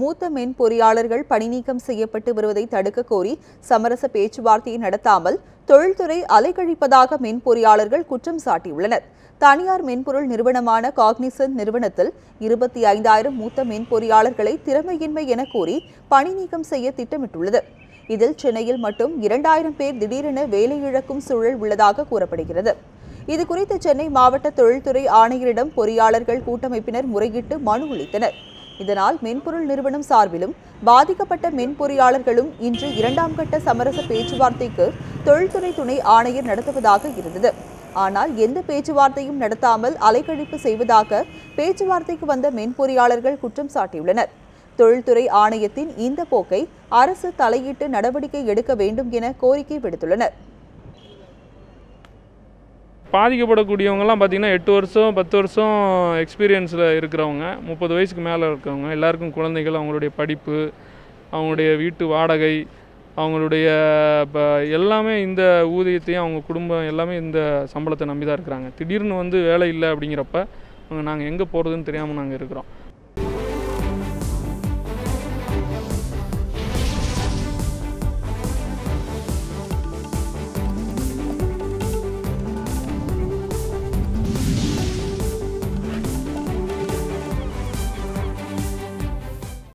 மூத்த மென் பொறியாளர்கள் பணிநீக்கம் செய்யப்பட்டு வருவதை தடுக்க கோரி சமரச பேச்சுவார்த்தையை நடத்தாமல் தொழில்துறை அலைக்கழிப்பதாக மென் பொறியாளர்கள் குற்றம் சாட்டியுள்ளனர். தனியார் மென்பொருள் நிறுவனமான காக்னிசன் நிறுவனத்தில் இருபத்தி ஐந்தாயிரம் மூத்த மென் பொறியாளர்களை திறமையின்மை என கூறி பணி நீக்கம் செய்ய திட்டமிட்டுள்ளது. இதில் சென்னையில் மட்டும் இரண்டாயிரம் பேர் திடீரென வேலை இழக்கும் சூழல் உள்ளதாக கூறப்படுகிறது. இது குறித்து சென்னை மாவட்ட தொழில்துறை ஆணையரிடம் பொறியாளர்கள் கூட்டமைப்பினர் முறையிட்டு மனு அளித்தனர். இதனால் மென்பொருள் நிறுவனம் சார்பிலும் பாதிக்கப்பட்ட மென்பொறியாளர்களும் இன்று இரண்டாம் கட்ட சமரச பேச்சுவார்த்தைக்கு தொழில்துறை துணை ஆணையர் நடத்துவதாக இருந்தது. ஆனால் எந்த பேச்சுவார்த்தையும் நடத்தாமல் அலைக்கழிப்பு செய்வதாக பேச்சுவார்த்தைக்கு வந்த மென்பொறியாளர்கள் குற்றம் சாட்டியுள்ளனர். தொழில்துறை ஆணையத்தின் இந்த போக்கை அரசு தலையிட்டு நடவடிக்கை எடுக்க வேண்டும் என கோரிக்கை விடுத்துள்ளனர். பாதிக்கப்படக்கூடியவங்கலாம் பார்த்திங்கன்னா எட்டு வருஷம் பத்து வருஷம் எக்ஸ்பீரியன்ஸில் இருக்கிறவங்க முப்பது வயசுக்கு மேலே இருக்கிறவங்க எல்லாருக்கும் குழந்தைகள் அவங்களுடைய படிப்பு அவங்களுடைய வீட்டு வாடகை அவங்களுடைய இப்போ எல்லாமே இந்த ஊதியத்தையும் அவங்க குடும்பம் எல்லாமே இந்த சம்பளத்தை நம்பி தான் இருக்கிறாங்க. திடீர்னு வந்து வேலை இல்லை அப்படிங்கிறப்ப நாங்கள் எங்கே போகிறதுன்னு தெரியாமல் நாங்கள் இருக்கிறோம்.